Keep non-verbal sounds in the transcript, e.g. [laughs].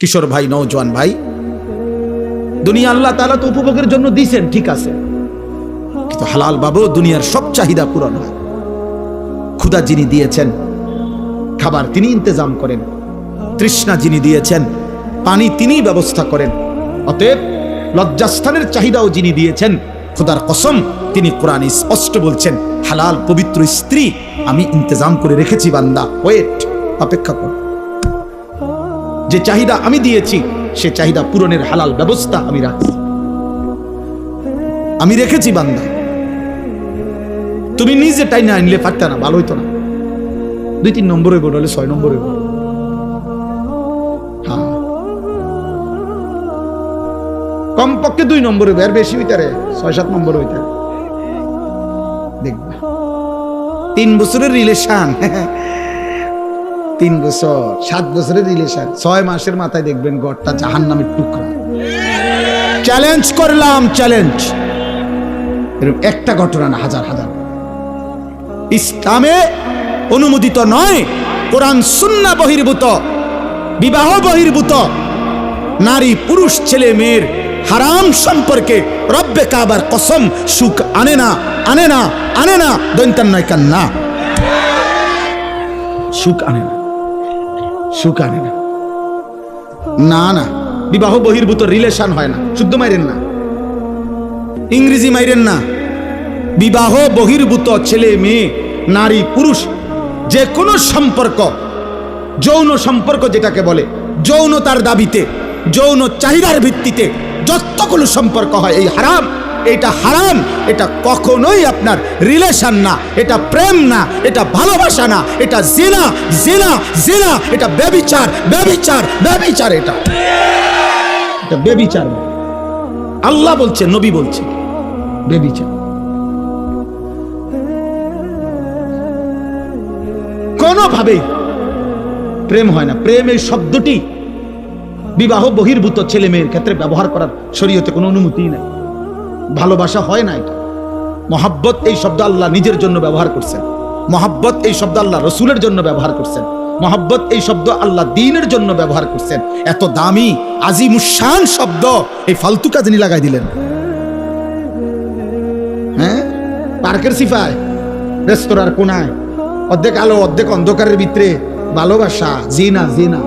কিশোর ভাই নৌজওয়ান ভাই। দুনিয়া আল্লাহ তাআলা তো উপভোগের জন্য দিয়েছেন, ঠিক আছে। কিন্তু হালাল বাবু দুনিয়ার সব চাহিদা পূরণ হয়। ক্ষুদা যিনি দিয়েছেন, খাবার তিনি ইন্তজাম করেন। তৃষ্ণা যিনি দিয়েছেন, পানি তিনিই ব্যবস্থা করেন। অতএব লজ্জাস্থানের চাহিদাও যিনি দিয়েছেন, খোদার কসম, তিনি কোরআন স্পষ্ট বলছেন, হালাল পবিত্র স্ত্রী আমি ইন্তজাম করে রেখেছি বান্দা, ওয়েট, অপেক্ষা কর। যে চাহিদা আমি দিয়েছি, সে চাহিদা পূরণের হালাল ব্যবস্থা আমি রাখছি। আমি রেখেছি বান্দা। তুমি নিজে টাই না আনলে পারতে না, ভালো হইতো না। দুই তিন নম্বরে বোর্ড হলে ছয় নম্বরে বোর্ড হ্যাঁ। কমপক্ষে দুই নম্বরে আর বেশি হইতারে ছয় সাত নম্বর হইতারে দেখবা। তিন বছরের রিলেশন [laughs] তিন বছর, সাত বছরের রিলেশন ছয় মাসের মাথায় দেখবেন গড়টা জাহান নামের টুকরা। চ্যালেঞ্জ করলাম চ্যালেঞ্জ এরকম একটা ঘটনা না, হাজার হাজার। ইসলামে অনুমোদিত নয়, কোরআন সুন্না বহির্ভূত, বিবাহ বহির্ভূত। নারী, পুরুষ, ছেলে, মেয়ের হারাম সম্পর্কে রব্বে কাবার কসম, সুখ আনে না আনে না আনে না দৈন্তান নয় কান না সুখ আনে না। সুখ না। না না। বিবাহ বহির্ভূত রিলেশন হয় না। শুদ্ধ মাইরেন না। ইংরেজি মাইরেন না। বিবাহ বহির্ভূত ছেলে, মেয়ে, নারী, পুরুষ যে কোনো সম্পর্ক, যৌন সম্পর্ক যেটাকে বলে, যৌনতার দাবিতে, যৌন চাহিদার ভিত্তিতে যতগুলো সম্পর্ক হয়, এই হারাম এটা হারাম, এটা কখনোই আপনার রিলেশন না, এটা প্রেম না, এটা ভালোবাসা না, এটা জেনা জেনা জেনা, এটা ব্যবিচার ব্যবিচার ব্যবিচার এটা। এটা ব্যবিচার আল্লাহ বলছে, নবী বলছে, ব্যবিচার। কোনোভাবেই প্রেম হয় না। প্রেম এই শব্দটি বিবাহ বহির্ভূত ছেলে মেয়ের ক্ষেত্রে ব্যবহার করার শরীয়তে কোনো অনুমতি নাই। ভালোবাসা হয় না এটা মহাব্বত এই শব্দ আল্লাহ নিজের জন্য ব্যবহার করছেন। মহাব্বত এই শব্দ আল্লাহ রসুলের জন্য ব্যবহার করছেন। মহাব্বত এই শব্দ আল্লাহ দিনের জন্য ব্যবহার করছেন। এত দামি, আজিমুসান শব্দ এই ফালতু কাজনি লাগাই দিলেন। হ্যাঁ? পার্কের সিফায় রেস্তোরাঁর কোনায়, অর্ধেক আলো, অর্ধেক অন্ধকারের ভিতরে। ভালোবাসা, জিনা জিনা।